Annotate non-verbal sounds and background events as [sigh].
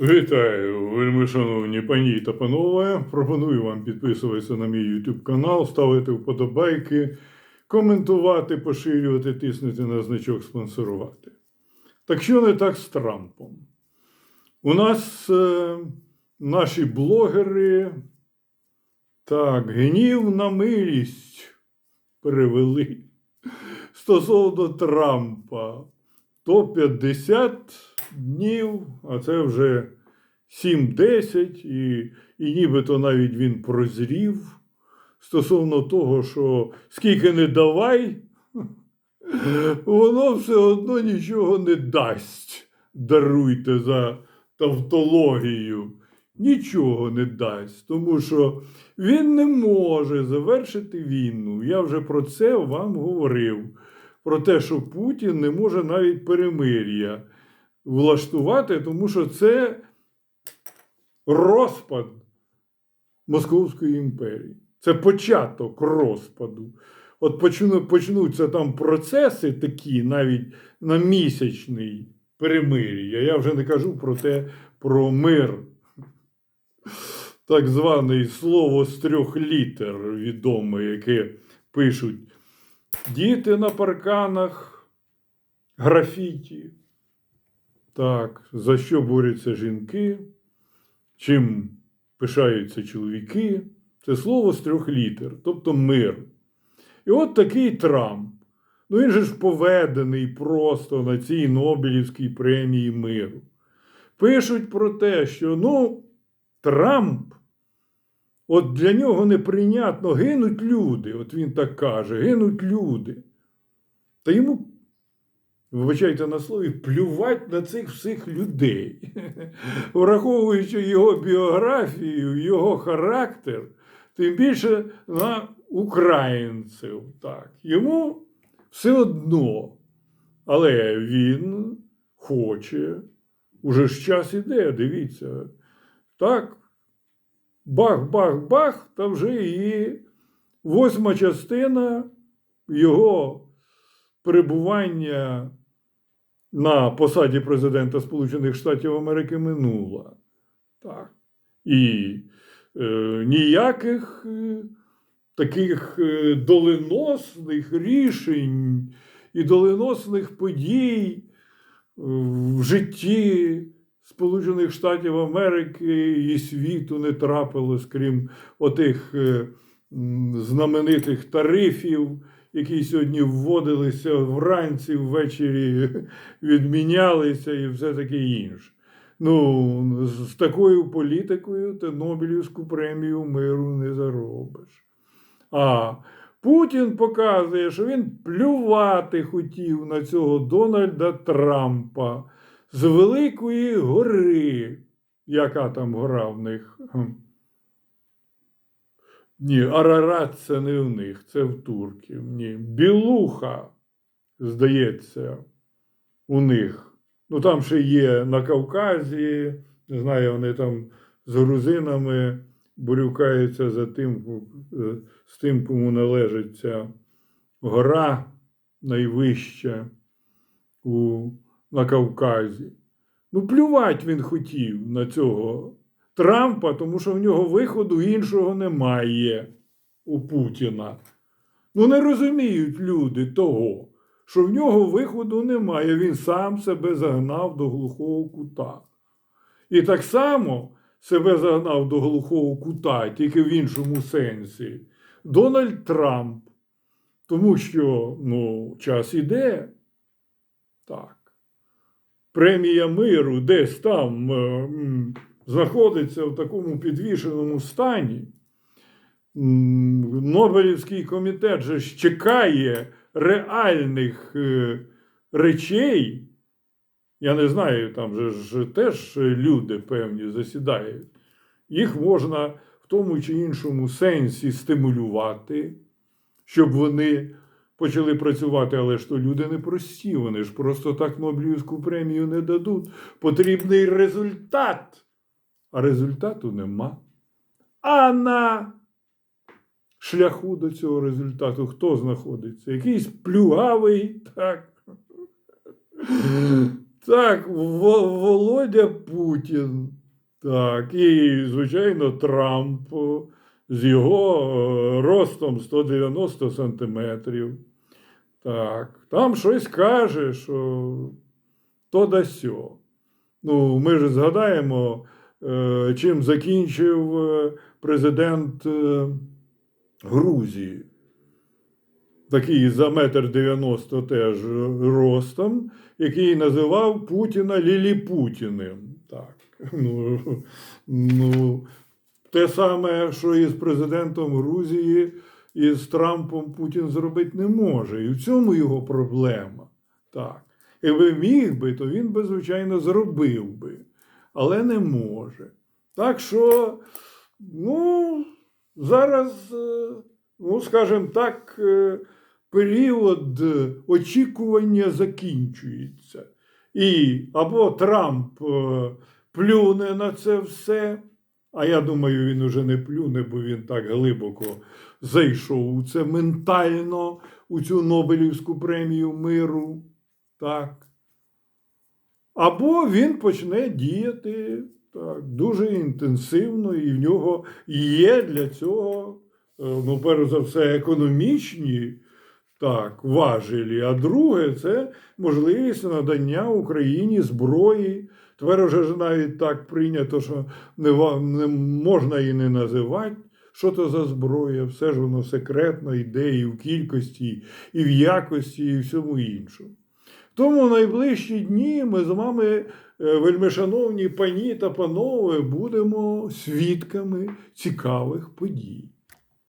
Вітаю, вельми шановні пані та панове. Пропоную вам підписуватися на мій YouTube канал, ставити вподобайки, коментувати, поширювати, тиснути на значок спонсорувати. Так що не так з Трампом? У нас е, наші блогери так, гнів на милість перевели стосовно Трампа. То 50 днів, а це вже 7-10, і, і нібито навіть він прозрів стосовно того, що скільки не давай, воно все одно нічого не дасть. Даруйте за тавтологію. Нічого не дасть, тому що він не може завершити війну. Я вже про це вам говорив. Про те, що Путін не може навіть перемир'я влаштувати, тому що це розпад Московської імперії. Це початок розпаду. От почну, почнуться там процеси такі, навіть на місячний перемир'я. Я вже не кажу про те, про мир. Так зване слово з трьох літер відоме, яке пишуть діти на парканах, графіті. Так, за що борються жінки, чим пишаються чоловіки. Це слово з трьох літер, тобто мир. І от такий Трамп. Ну він же ж поведений просто на цій Нобелівській премії миру. Пишуть про те, що ну, Трамп, от для нього неприйнятно гинуть люди. От він так каже, гинуть люди. Та йому вибачайте на слові, плювать на цих всіх людей. [laughs] Враховуючи його біографію, його характер, тим більше на українців. Так. Йому все одно. Але він хоче, уже ж час іде, дивіться. Так, бах-бах-бах, та вже і восьма частина його перебування на посаді президента Сполучених Штатів Америки минула. Так. І е, ніяких е, таких е, доленосних рішень і доленосних подій в житті Сполучених Штатів Америки і світу не трапилось, крім отих е, знаменитих тарифів які сьогодні вводилися вранці, ввечері відмінялися і все таке інше. Ну, з такою політикою ти Нобелівську премію миру не заробиш. А Путін показує, що він плювати хотів на цього Дональда Трампа з Великої гори. Яка там гора в них? Ні, Арарат це не в них, це в турків. Ні. Білуха, здається, у них. Ну там ще є на Кавказі, не знаю, вони там з грузинами борюкаються за тим, е, з тим, кому належить ця гора найвища у, на Кавказі. Ну, плювати він хотів на цього Трампа, тому що в нього виходу іншого немає у Путіна. Ну, не розуміють люди того, що в нього виходу немає. Він сам себе загнав до глухого кута. І так само себе загнав до глухого кута, тільки в іншому сенсі. Дональд Трамп. Тому що ну, час іде. Так. Премія миру десь там. е, знаходиться в такому підвішеному стані. Нобелівський комітет же ж чекає реальних е, речей. Я не знаю, там же ж теж люди певні засідають. Їх можна в тому чи іншому сенсі стимулювати, щоб вони почали працювати, але ж то люди не прості, вони ж просто так Нобелівську премію не дадуть. Потрібний результат а результату нема. А на шляху до цього результату хто знаходиться? Якийсь плюгавий, так. Так, Володя Путін. Так, і, звичайно, Трамп з його е, ростом 190 сантиметрів. Так, там щось каже, що то да сьо. Ну, ми ж згадаємо, е, чим закінчив е, президент Грузії. Такий за метр дев'яносто теж ростом, який називав Путіна Ліліпутіним. Так. [laughs] Ну, ну, те саме, що і з президентом Грузії, і з Трампом Путін зробити не може. І в цьому його проблема. Так. Якби міг би, то він би, звичайно, зробив би, але не може. Так що, ну, зараз, е, ну, скажімо так, е, період очікування закінчується. І або Трамп е, плюне на це все, а я думаю, він уже не плюне, бо він так глибоко зайшов у це ментально, у цю Нобелівську премію миру. Так. Або він почне діяти так, дуже інтенсивно, і в нього є для цього, е, ну, перш за все, економічні так, важелі. А друге, це можливість надання Україні зброї. Тепер вже ж навіть так прийнято, що не, не можна і не називати. Що то за зброя? Все ж воно секретно йде і в кількості, і в якості, і всьому іншому. Тому в найближчі дні ми з вами, е, вельмишановні пані та панове, будемо свідками цікавих подій.